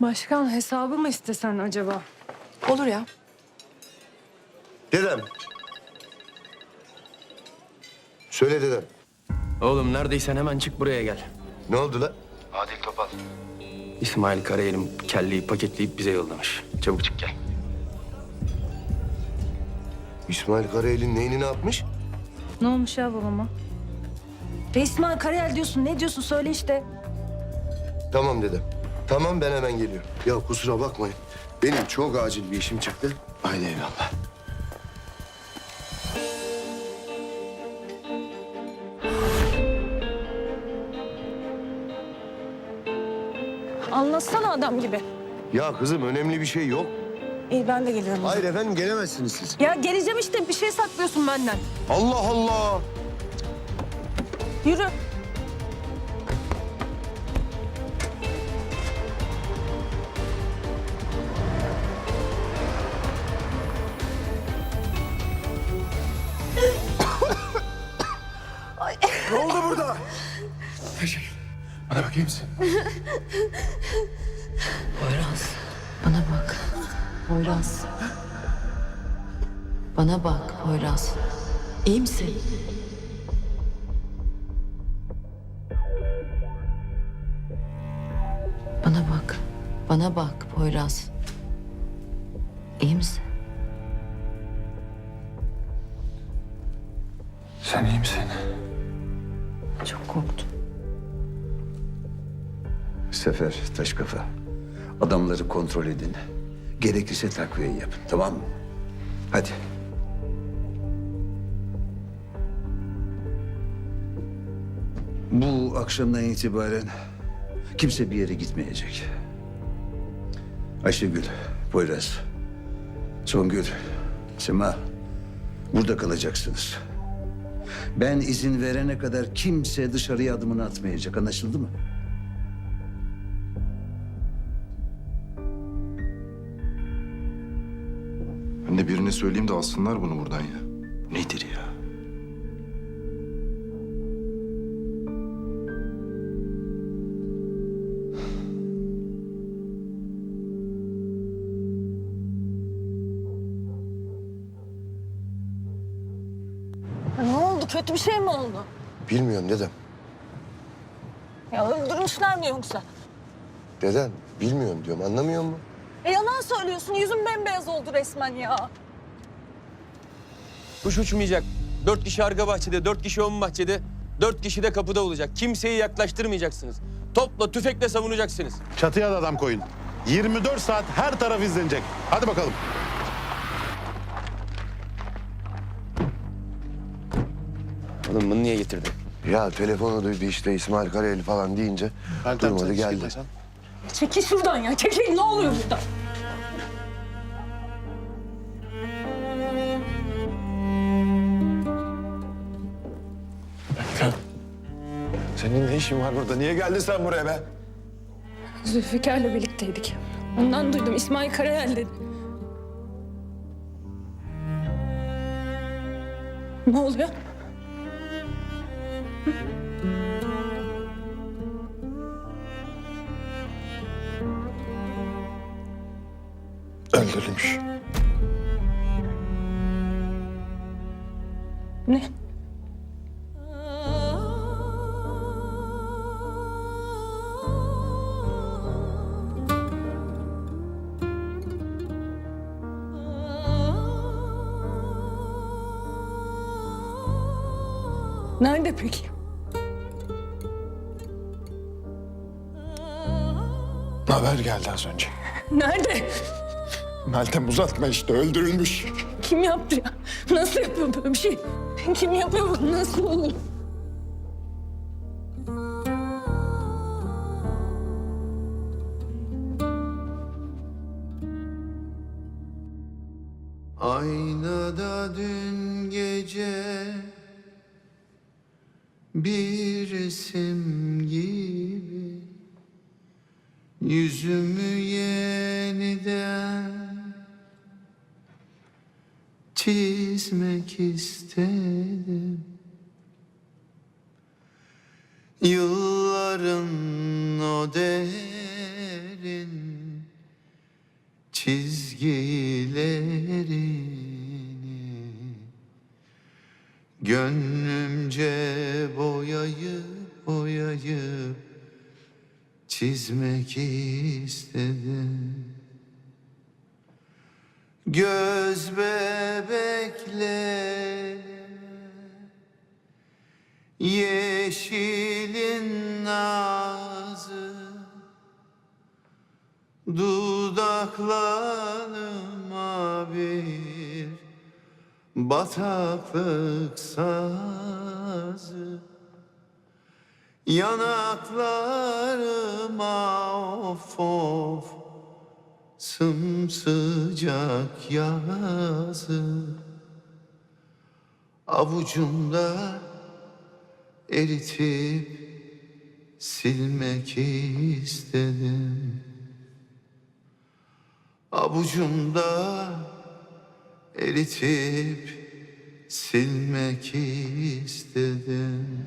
Başkan hesabı mı istesen acaba? Olur ya. Dedem. Söyle dedem. Oğlum neredeysen hemen çık buraya gel. Ne oldu la? Adil Topal. İsmail Karayel'in kelleyi paketleyip bize yollamış. Çabuk çık gel. İsmail Karayel'in neyini ne yapmış? Ne olmuş ya babama? Resmen Karayel diyorsun. Ne diyorsun? Söyle işte. Tamam dedem. Tamam ben hemen geliyorum. Ya kusura bakmayın. Benim çok acil bir işim çıktı. Haydi eyvallah. Anlatsana adam gibi. Ya kızım önemli bir şey yok. İyi ben de geliyorum. Hayır efendim gelemezsiniz siz. Ya geleceğim işte. Bir şey saklıyorsun benden. Allah Allah. Yürü. Burada? Bana bakayım mısın? Poyraz. Bana bak. Poyraz. Bana bak Poyraz. İyi misin? Bana bak. Bana bak Poyraz. İyi misin? Sen iyi misin? Çok korktum. Sefer taş kafa. Adamları kontrol edin. Gerekirse takviye yapın tamam mı? Hadi. Bu akşamdan itibaren kimse bir yere gitmeyecek. Ayşegül, Poyraz, Songül, Sema burada kalacaksınız. Ben izin verene kadar kimse dışarıya adımını atmayacak anlaşıldı mı? Ben de birine söyleyeyim de alsınlar bunu buradan ya. Nedir ya? Kötü bir şey mi oldu? Bilmiyorum dedem. Ya öldürmüşler mi yoksa? Dedem bilmiyorum diyorum anlamıyor musun? E yalan söylüyorsun. Yüzün bembeyaz oldu resmen ya. Kuş uçmayacak. Dört kişi arka bahçede, dört kişi ön bahçede, dört kişi de kapıda olacak. Kimseyi yaklaştırmayacaksınız. Topla, tüfekle savunacaksınız. Çatıya da adam koyun. 24 saat her taraf izlenecek. Hadi bakalım. Oğlum bunu niye getirdin? Ya telefonu duydu işte İsmail Karayel falan deyince durmadı sen geldi. Çekil şuradan ya. Çekil. Ne oluyor burada? Senin ne işin var burada? Niye geldin sen buraya be? Zülfikar'la birlikteydik. Ondan duydum. İsmail Karayel dedi. Ne oluyor? Öldürülmüş. Ne? Nerede peki? Haber geldi az önce. Nerede? Meltem uzatma işte öldürülmüş. Kim yaptı ya? Nasıl yapıyor böyle bir şey? Kim yapıyor bunu? Nasıl olur? Aynada dün gece bir resim gibi yüzümü çizmek istedim. Yılların o derin çizgilerini Gönlümce boyayıp boyayıp çizmek istedim Göz bebeklerime Yeşilin nazı Dudaklarıma bir bataklık sazı. Yanaklarıma of of Sımsıcak yazı Avucumda eritip silmek istedim. Avucumda eritip silmek istedim